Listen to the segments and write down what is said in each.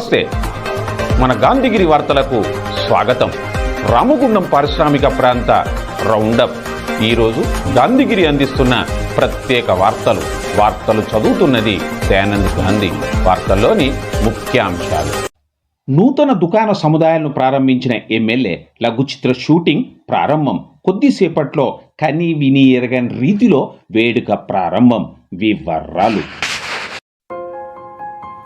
నమస్తే. మన గాంధీగిరి వార్తలకు స్వాగతం. రామగుండం పారిశ్రామిక ప్రాంత రౌండప్. ఈరోజు గాంధీగిరి అందిస్తున్న ప్రత్యేక వార్తలు. వార్తలు చదువుతున్నది దయానంద్ గాంధీ. వార్తల్లోని ముఖ్యాంశాలు. నూతన దుకాణ సముదాయాలను ప్రారంభించిన ఎమ్మెల్యే లఘుచిత్ర షూటింగ్ ప్రారంభం. కొద్దిసేపట్లో కని విని ఎరగని రీతిలో వేడుక ప్రారంభం. వివరాలు.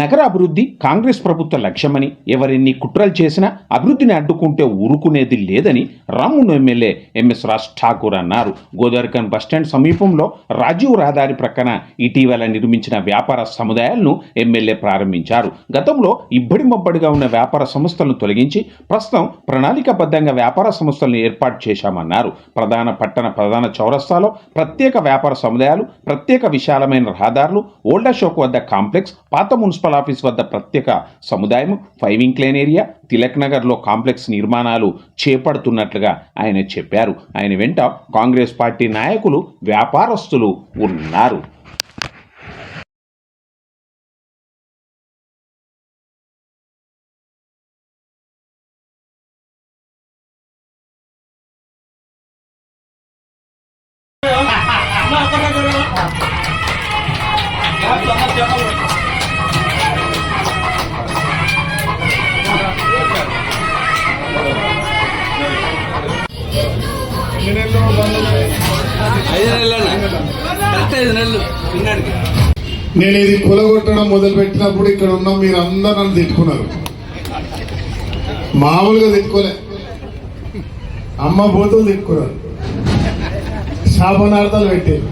నగర అభివృద్ధి కాంగ్రెస్ ప్రభుత్వ లక్ష్యమని ఎవరెన్ని కుట్రలు చేసినా అభివృద్ధిని అడ్డుకుంటే ఊరుకునేది లేదని రామును ఎమ్మెల్యే ఎంఎస్ రాజ్ ఠాకూర్ అన్నారు. గోదావరికన్ బస్టాండ్ సమీపంలో రాజీవ్ రహదారి ప్రక్కన ఇటీవల నిర్మించిన వ్యాపార సముదాయాలను ఎమ్మెల్యే ప్రారంభించారు. గతంలో ఇబ్బడి మబ్బడిగా ఉన్న వ్యాపార సంస్థలను తొలగించి ప్రస్తుతం ప్రణాళికాబద్ధంగా వ్యాపార సంస్థలను ఏర్పాటు చేశామన్నారు. ప్రధాన పట్టణ ప్రధాన చౌరస్తాలో ప్రత్యేక వ్యాపార సముదాయాలు ప్రత్యేక విశాలమైన రహదారులు ఓల్డా షోక్ వద్ద కాంప్లెక్స్ పాత మున్సిపల్ ఆఫీస్ వద్ద ప్రత్యేక సముదాయం ఫైవ్ ఇంక్లైన్ ఏరియా తిలక్ నగర్లో కాంప్లెక్స్ నిర్మాణాలు చేపడుతున్నట్లుగా ఆయన చెప్పారు. ఆయన వెంట కాంగ్రెస్ పార్టీ నాయకులు వ్యాపారస్తులు ఉన్నారు. ఐదు నెలలు కరెక్ట్ ఐదు నెలలు. నేను ఇది కూలగొట్టడం మొదలు పెట్టినప్పుడు ఇక్కడ ఉన్న మీరు అందరు నన్ను తిట్టుకున్నారు. మామూలుగా తిట్టుకోలే. అమ్మ బోతులు తిట్టుకున్నారు. శాపనార్థాలు పెట్టారు.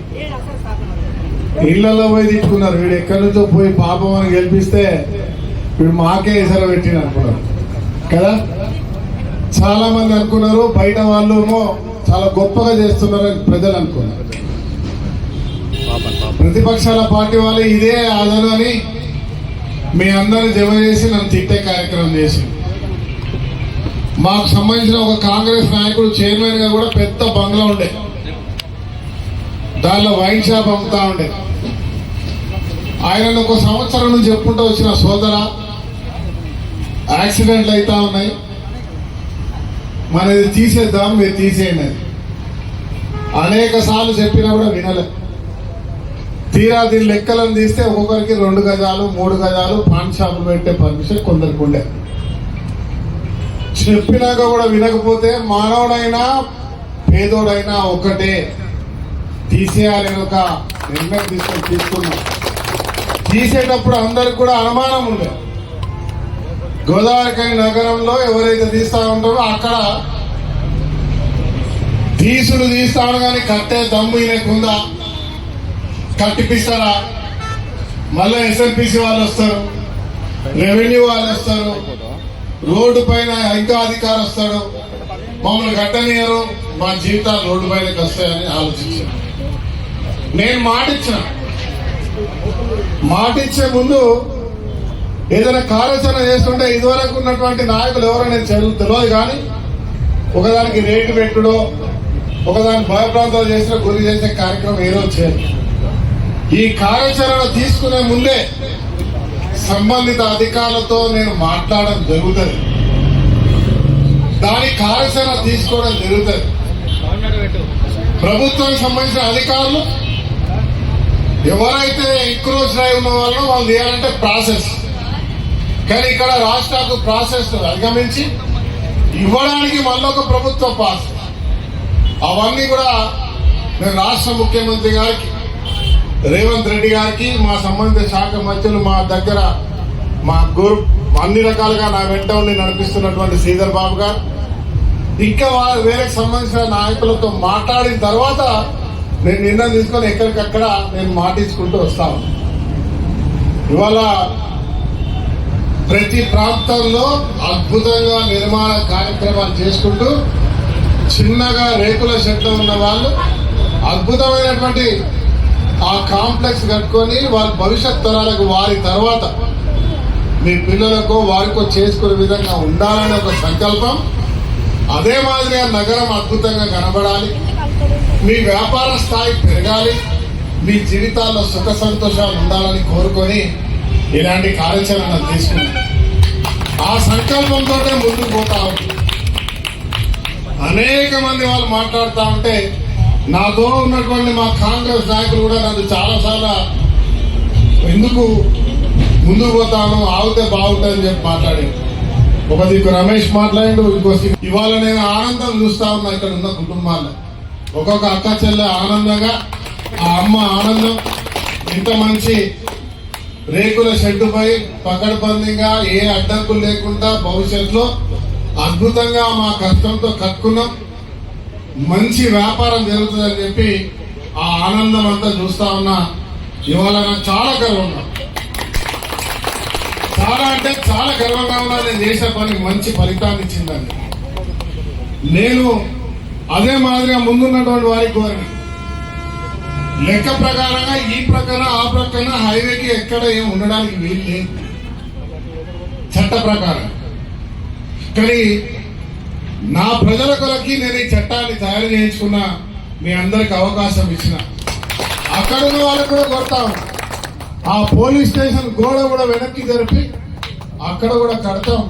ఇళ్ళలో పోయి తిట్టుకున్నారు. వీడు ఎక్కడి నుంచో పోయి పాపం అని గెలిపిస్తే వీడు మాకే ఎసర పెట్టిన అనుకున్నారు. కదా? చాలా మంది అనుకున్నారు బయట వాళ్ళు చాలా గొప్పగా చేస్తున్నారు అని ప్రజలు అనుకున్నారు. ప్రతిపక్షాల పార్టీ వాళ్ళు ఇదే ఆదరణ అని మీ అందరిని జమ చేసి నన్ను తిట్టే కార్యక్రమం చేసి మాకు సంబంధించిన ఒక కాంగ్రెస్ నాయకుడు చైర్మన్గా కూడా పెద్ద బంగ్లా ఉండే. దానిలో వైన్ షాప్ అమ్ముతా ఉండే. ఆయన ఒక సంవత్సరం నుంచి చెప్పుకుంటూ వచ్చిన సోదర యాక్సిడెంట్లు అవుతా ఉన్నాయి. మనది తీసేద్దాం మీరు తీసేయండి అనేక సార్లు చెప్పినా కూడా వినలే. తీరా దీని లెక్కలను తీస్తే ఒక్కొక్కరికి రెండు గజాలు మూడు గజాలు పాన్ షాపులు పెట్టే పర్మిషన్ కొందరికి ఉండే. చెప్పినాక కూడా వినకపోతే మానవుడైనా పేదోడైనా ఒకటే. తీసేయాలని ఒక నిర్ణయం తీసుకొని తీసుకున్నాం. తీసేటప్పుడు అందరికి కూడా అనుమానం ఉండే. గోదావరికని నగరంలో ఎవరైతే తీస్తా ఉంటారో అక్కడ తీసుడు తీస్తాను కానీ కట్టే దమ్ము ఈయనకుందా? కట్టిపిస్తారా? మళ్ళీ ఎస్ఎంపిసి వాళ్ళు వస్తారు. రెవెన్యూ వాళ్ళు వస్తారు. రోడ్డు పైన ఇంకా అధికారి వస్తాడు. మమ్మల్ని కట్టనియరు మా జీవితాలు రోడ్డు పైనకి వస్తాయని ఆలోచించాను నేను మాటిచ్చిన. మాటిచ్చే ముందు ఏదైనా కార్యాచరణ చేస్తుంటే ఇదివరకు ఉన్నటువంటి నాయకులు ఎవరో నేను చదువు తెలియదు కానీ ఒకదానికి రేటు పెట్టుడో ఒకదాని భయప్రాంతాలు చేసిన గురి చేసే కార్యక్రమం ఏదో చేయాలి. ఈ కార్యాచరణ తీసుకునే ముందే సంబంధిత అధికారులతో నేను మాట్లాడడం జరుగుతుంది. దాని కార్యాచరణ తీసుకోవడం జరుగుతుంది. ప్రభుత్వానికి సంబంధించిన అధికారులు ఎవరైతే ఎంక్రోచ్ అయి ఉన్న వాళ్ళు వాళ్ళు చేయాలంటే ప్రాసెస్. కానీ ఇక్కడ రాష్ట్రాలకు ప్రాసెస్ అధిగమించి ఇవ్వడానికి మళ్ళొక ప్రభుత్వ పాస్. అవన్నీ కూడా నేను రాష్ట్ర ముఖ్యమంత్రి గారికి రేవంత్ రెడ్డి గారికి మా సంబంధిత శాఖ మంత్రులు మా దగ్గర మా గురు అన్ని రకాలుగా నా వెంట ఉండి నడిపిస్తున్నటువంటి శ్రీధర్ బాబు గారు. ఇంకా వారు వేరే సంబంధించిన నాయకులతో మాట్లాడిన తర్వాత నేను నిర్ణయం తీసుకొని ఎక్కడికక్కడ నేను మాటించుకుంటూ వస్తాను ఇవాళ ప్రతి ప్రాంతంలో అద్భుతంగా నిర్మాణ కార్యక్రమాలు చేసుకుంటూ చిన్నగా రేకుల షెడ్లో ఉన్న వాళ్ళు అద్భుతమైనటువంటి ఆ కాంప్లెక్స్ కట్టుకొని వారి భవిష్యత్ తరాలకు వారి తర్వాత మీ పిల్లలకు వారికో చేసుకునే విధంగా ఉండాలనే ఒక సంకల్పం. అదే మాదిరిగా నగరం అద్భుతంగా కనబడాలి. మీ వ్యాపార స్థాయి పెరగాలి. మీ జీవితాల్లో సుఖ సంతోషాలు ఉండాలని కోరుకొని ఇలాంటి కార్యాచరణ తీసుకున్నాం. ఆ సంకల్పంతో ముందుకు పోతా అనేక మంది వాళ్ళు మాట్లాడుతూ ఉంటే నాతో ఉన్నటువంటి మా కాంగ్రెస్ నాయకులు కూడా నన్ను చాలాసార్లు ఎందుకు ముందుకు పోతాను ఆగితే బాగుంటుందని చెప్పి మాట్లాడి ఒక దిక్కు రమేష్ మాట్లాడిండు ఇంకో ఇవాళ నేను ఆనందం చూస్తా ఉన్నా ఇక్కడ ఉన్న కుటుంబాల్లో. ఒక్కొక్క అక్క చెల్లె ఆనందంగా ఆ అమ్మ ఆనందం. ఇంత మంచి రేకుల షెడ్డుపై పకడ్బందీగా ఏ అడ్డంకులు లేకుండా భవిష్యత్తులో అద్భుతంగా మా కష్టంతో కట్టుకున్నాం. మంచి వ్యాపారం జరుగుతుందని చెప్పి ఆ ఆనందం అంతా చూస్తా ఉన్నా. ఇవాళ నాకు చాలా గర్వంగా చాలా అంటే చాలా గర్వంగా ఉన్నా నేను చేసే పని మంచి ఫలితాన్ని ఇచ్చిందండి. నేను అదే మాదిరిగా ముందున్నటువంటి వారికి కోరిన లెక్క ప్రకారంగా ఈ ప్రక్కన ఆ ప్రక్కన హైవేకి ఎక్కడ ఏం ఉండడానికి వీలు లేదు. చట్ట ప్రకారం. కానీ నా ప్రజల కొరకి నేను ఈ చట్టాన్ని తయారు చేయించుకున్న మీ అందరికి అవకాశం ఇచ్చిన. అక్కడ ఉన్న వాళ్ళకు కూడా కొడతాం ఆ పోలీస్ స్టేషన్ గోడ కూడా వెనక్కి జరిపి అక్కడ కూడా కడతాం.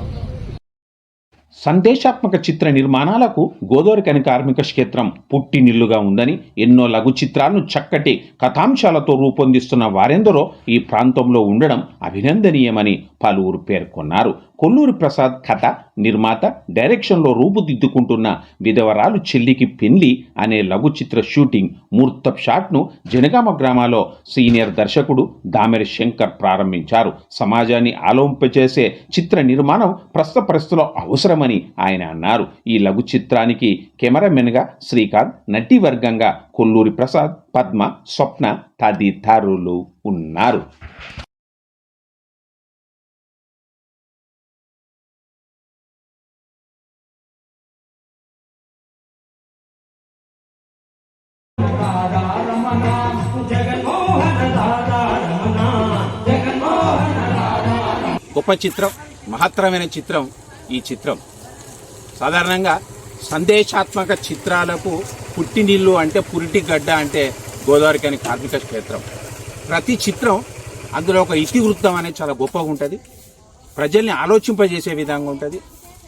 సందేశాత్మక చిత్ర నిర్మాణాలకు గోదావరికని కార్మిక క్షేత్రం పుట్టినిల్లుగా ఉందని ఎన్నో లఘు చిత్రాలను చక్కటి కథాంశాలతో రూపొందిస్తున్న వారెందరో ఈ ప్రాంతంలో ఉండడం అభినందనీయమని పలువురు పేర్కొన్నారు. కొల్లూరి ప్రసాద్ కథ నిర్మాత డైరెక్షన్లో రూపుదిద్దుకుంటున్న విధవరాలు చెల్లికి పెళ్ళి అనే లఘు చిత్ర షూటింగ్ మూర్తప్ షాట్ను జనగామ గ్రామాలో సీనియర్ దర్శకుడు దామెరి శంకర్ ప్రారంభించారు. సమాజాన్ని ఆలోంపచేసే చిత్ర నిర్మాణం ప్రస్తుత పరిస్థితిలో అవసరమని ఆయన అన్నారు. ఈ లఘు చిత్రానికి కెమెరామెన్గా శ్రీకాంత్ నటి వర్గంగా కొల్లూరి ప్రసాద్ పద్మ స్వప్న తదితరులు ఉన్నారు. గొప్ప చిత్రం మహత్తరమైన చిత్రం ఈ చిత్రం. సాధారణంగా సందేశాత్మక చిత్రాలకు పుట్టినిల్లు అంటే పురిటి గడ్డ అంటే గోదావరికని కార్మిక క్షేత్రం. ప్రతి చిత్రం అందులో ఒక ఇతివృత్తం అనేది చాలా గొప్పగా ఉంటుంది. ప్రజల్ని ఆలోచింపజేసే విధంగా ఉంటుంది.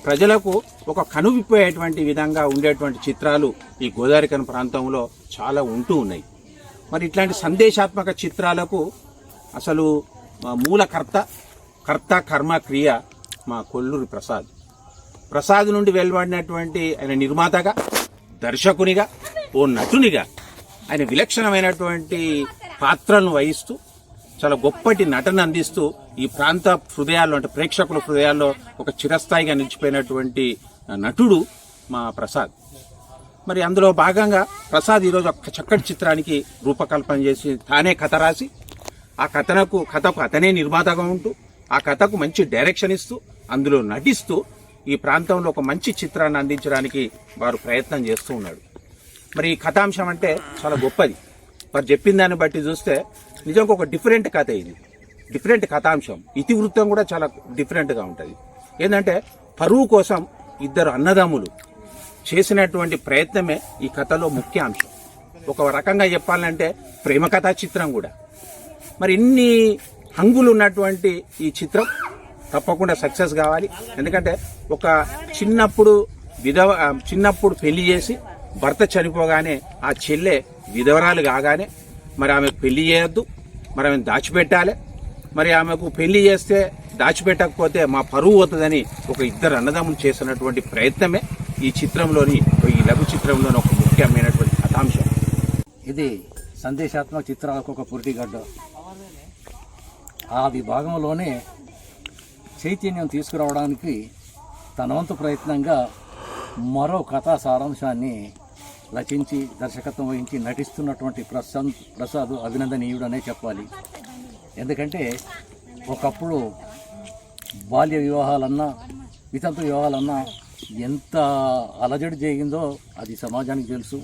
ప్రజలకు ఒక కనువిప్పేటువంటి విధంగా ఉండేటువంటి చిత్రాలు ఈ గోదావరికని ప్రాంతంలో చాలా ఉంటూ ఉన్నాయి. మరి ఇట్లాంటి సందేశాత్మక చిత్రాలకు అసలు మూలకర్త కర్త కర్మ క్రియ మా కొల్లూరి ప్రసాద్. ప్రసాద్ నుండి వెలువడినటువంటి ఆయన నిర్మాతగా దర్శకునిగా ఓ నటునిగా ఆయన విలక్షణమైనటువంటి పాత్రలను వహిస్తూ చాలా గొప్పటి నటన అందిస్తూ ఈ ప్రాంత హృదయాల్లో అంటే ప్రేక్షకుల హృదయాల్లో ఒక చిరస్థాయిగా నిలిచిపోయినటువంటి నటుడు మా ప్రసాద్. మరి అందులో భాగంగా ప్రసాద్ ఈరోజు ఒక చక్కటి చిత్రానికి రూపకల్పన చేసి తానే కథ రాసి ఆ కథనకు కథకు అతనే నిర్మాతగా ఉంటూ ఆ కథకు మంచి డైరెక్షన్ ఇస్తూ అందులో నటిస్తూ ఈ ప్రాంతంలో ఒక మంచి చిత్రాన్ని అందించడానికి వారు ప్రయత్నం చేస్తూ ఉన్నాడు. మరి ఈ కథాంశం అంటే చాలా గొప్పది. వారు చెప్పిన దాన్ని బట్టి చూస్తే నిజంగా ఒక డిఫరెంట్ కథ ఇది. డిఫరెంట్ కథాంశం. ఇతివృత్తం కూడా చాలా డిఫరెంట్గా ఉంటుంది. ఏంటంటే పరువు కోసం ఇద్దరు అన్నదమ్ములు చేసినటువంటి ప్రయత్నమే ఈ కథలో ముఖ్య అంశం. ఒక రకంగా చెప్పాలంటే ప్రేమ కథా చిత్రం కూడా. మరి ఇన్ని హంగులు ఉన్నటువంటి ఈ చిత్రం తప్పకుండా సక్సెస్ కావాలి. ఎందుకంటే ఒక చిన్నప్పుడు విధవ చిన్నప్పుడు పెళ్ళి చేసి భర్త చనిపోగానే ఆ చెల్లె విధవరాలు కాగానే మరి ఆమె పెళ్ళి చేయొద్దు. మరి ఆమెను దాచిపెట్టాలి. మరి ఆమెకు పెళ్ళి చేస్తే దాచిపెట్టకపోతే మా పరువు అవుతుందని ఒక ఇద్దరు అన్నదమ్ములు చేసినటువంటి ప్రయత్నమే ఈ చిత్రంలోని ఈ లఘు చిత్రంలోని ఒక ముఖ్యమైనటువంటి కథాంశం. ఇది సందేశాత్మక చిత్రాలకు ఒక పురిటిగడ్డ. ఆ విభాగంలోనే చైతన్యం తీసుకురావడానికి తన వంతు ప్రయత్నంగా మరో కథా సారాంశాన్ని రచించి దర్శకత్వం వహించి నటిస్తున్నటువంటి ప్రశాంత్ ప్రసాద్ అభినందనీయుడనే చెప్పాలి. ఎందుకంటే ఒకప్పుడు బాల్య వివాహాలన్నా వితంతు వివాహాలన్నా ఎంత అలజడి జరిగిందో అది సమాజానికి తెలుసు.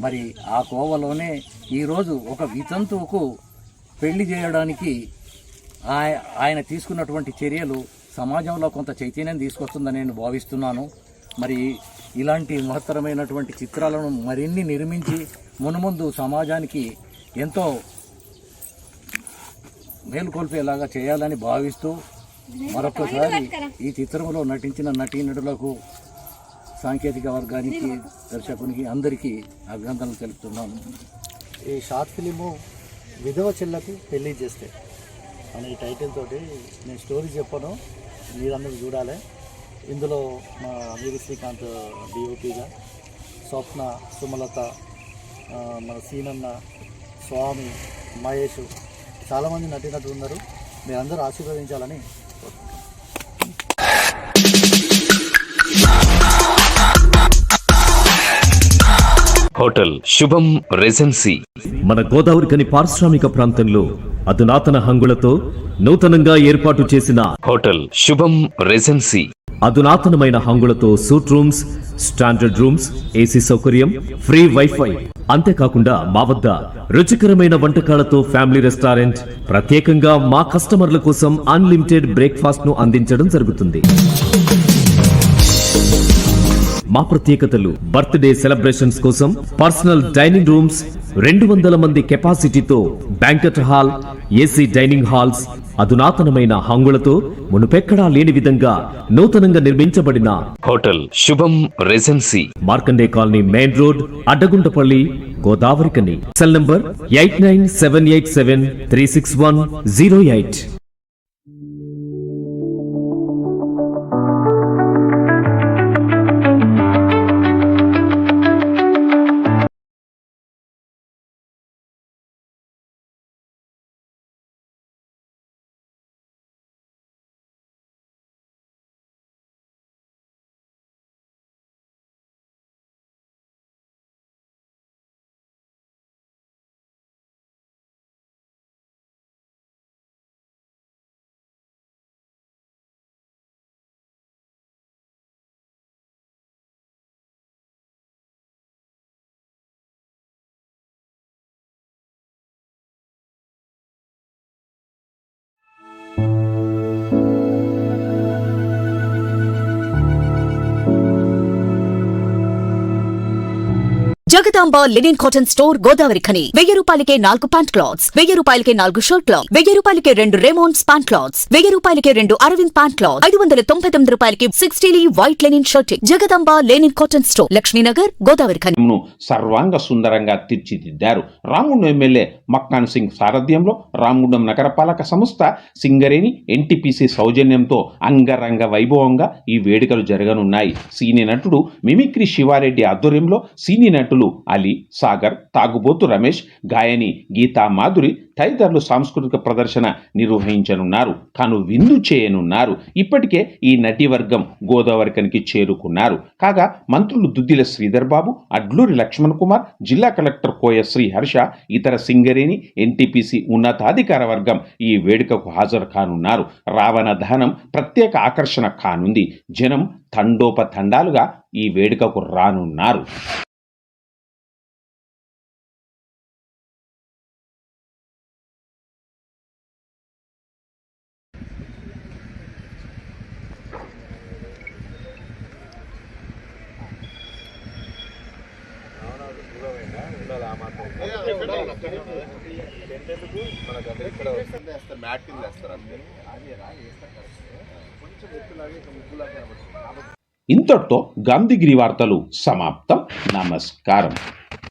మరి ఆ కోవలోనే ఈరోజు ఒక వితంతువుకు పెళ్ళి చేయడానికి ఆయ- ఆయన తీసుకున్నటువంటి చర్యలు సమాజంలో కొంత చైతన్యం తీసుకొస్తుందని నేను భావిస్తున్నాను. మరి ఇలాంటి మహత్తరమైనటువంటి చిత్రాలను మరిన్ని నిర్మించి మునుముందు సమాజానికి ఎంతో మేలుకొల్పేలాగా చేయాలని భావిస్తూ మరొకసారి ఈ చిత్రంలో నటించిన నటీనటులకు సాంకేతిక వర్గానికి దర్శకునికి అందరికీ అభినందనలు తెలుపుతున్నాను. ఈ షార్ట్ ఫిలిము విధవ చెల్లకు పెళ్ళి చేస్తే అనే ఈ టైటిల్ తోటి నేను స్టోరీ చెప్పను మీరందరూ చూడాలి. ఇందులో మా మీరి శ్రీకాంత్ డిఓపిగా స్వప్న సుమలత మన సీనన్న స్వామి మహేష్ చాలామంది నటినట్టు ఉన్నారు. మీరందరూ ఆశీర్వదించాలని హోటల్ శుభం రెజెన్సీ. మన గోదావరికని పారిశ్రామిక ప్రాంతంలో అధునాతన హంగులతో నూతనంగా ఏర్పాటు చేసిన హోటల్ శుభం రెజెన్సీ. అధునాతనమైన హంగులతో suite rooms standard rooms AC సౌకర్యం ఫ్రీ వైఫై అంతేకాకుండా మా వద్ద రుచికరమైన వంటకాలతో ఫ్యామిలీ రెస్టారెంట్ ప్రత్యేకంగా మా కస్టమర్ల కోసం అన్లిమిటెడ్ బ్రేక్ఫాస్ట్ను అందించడం జరుగుతుంది. మా ప్రత్యేకతలు బర్త్డే సెలబ్రేషన్స్ కోసం పర్సనల్ డైనింగ్ రూమ్స్ రెండు వందల మంది కెపాసిటీతో banquet hall AC dining halls అధునాతనమైన హంగులతో మునుపెక్కడా లేని విధంగా నూతనంగా నిర్మించబడిన hotel Shubham Regency. Markande colony main road Addaguntapalli Godavarikhani. Cell number eight nine seven eight seven three six one zero eight. Jagadamba linen cotton store Godavarikhani. వెయ్యి రూపాయలకే నాలుగు ప్యాంట్ క్లాత్స్ వెయ్యి రూపాయలకే నాలుగు షర్ట్ క్లాత్ వెయ్యి రూపాయలకే రెండు రెమోన్స్ ప్యాంట్ క్లాత్స్ వెయ్యి రూపాయలకే రెండు అరవింద్ ప్యాంట్ క్లాత్ ఐదు వందల తొంభై తొమ్మిది రూపాయలకి సిక్స్టీలీ white linen shirt Jagadamba linen cotton store Lakshminagar Godavarikhani. సర్వాంగ సుందరంగా తీర్చిదిద్దారు. రాముడు ఎమ్మెల్యే మక్కాన్ సింగ్ సారథ్యంలో రామగుండం నగరపాలక సంస్థ సింగరేణి ఎన్టీపీసీ సౌజన్యంతో అంగరంగ వైభవంగా ఈ వేడుకలు జరగనున్నాయి. సీని నటుడు మిమిక్రీ శివారెడ్డి ఆధ్వర్యంలో సీని నటులు అలీ సాగర్ తాగుబోతు రమేష్ గాయని గీతా మాధురి తదితరులు సాంస్కృతిక ప్రదర్శన నిర్వహించనున్నారు. కాను విందు చేయనున్నారు. ఇప్పటికే ఈ నటివర్గం గోదావరికనికి చేరుకున్నారు. కాగా మంత్రులు దుద్దిల శ్రీధర్ బాబు అడ్లూరి లక్ష్మణ్ కుమార్ జిల్లా కలెక్టర్ కోయ శ్రీ హర్ష ఇతర సింగరేణి ఎన్టీపీసీ ఉన్నతాధికార వర్గం ఈ వేడుకకు హాజరు కానున్నారు రావణ దహనం ప్రత్యేక ఆకర్షణ కానుంది. జనం తండోపతండాలుగా ఈ వేడుకకు రానున్నారు. ఇంతటితో గాంధీగిరి వార్తలు సమాప్తం. నమస్కారం.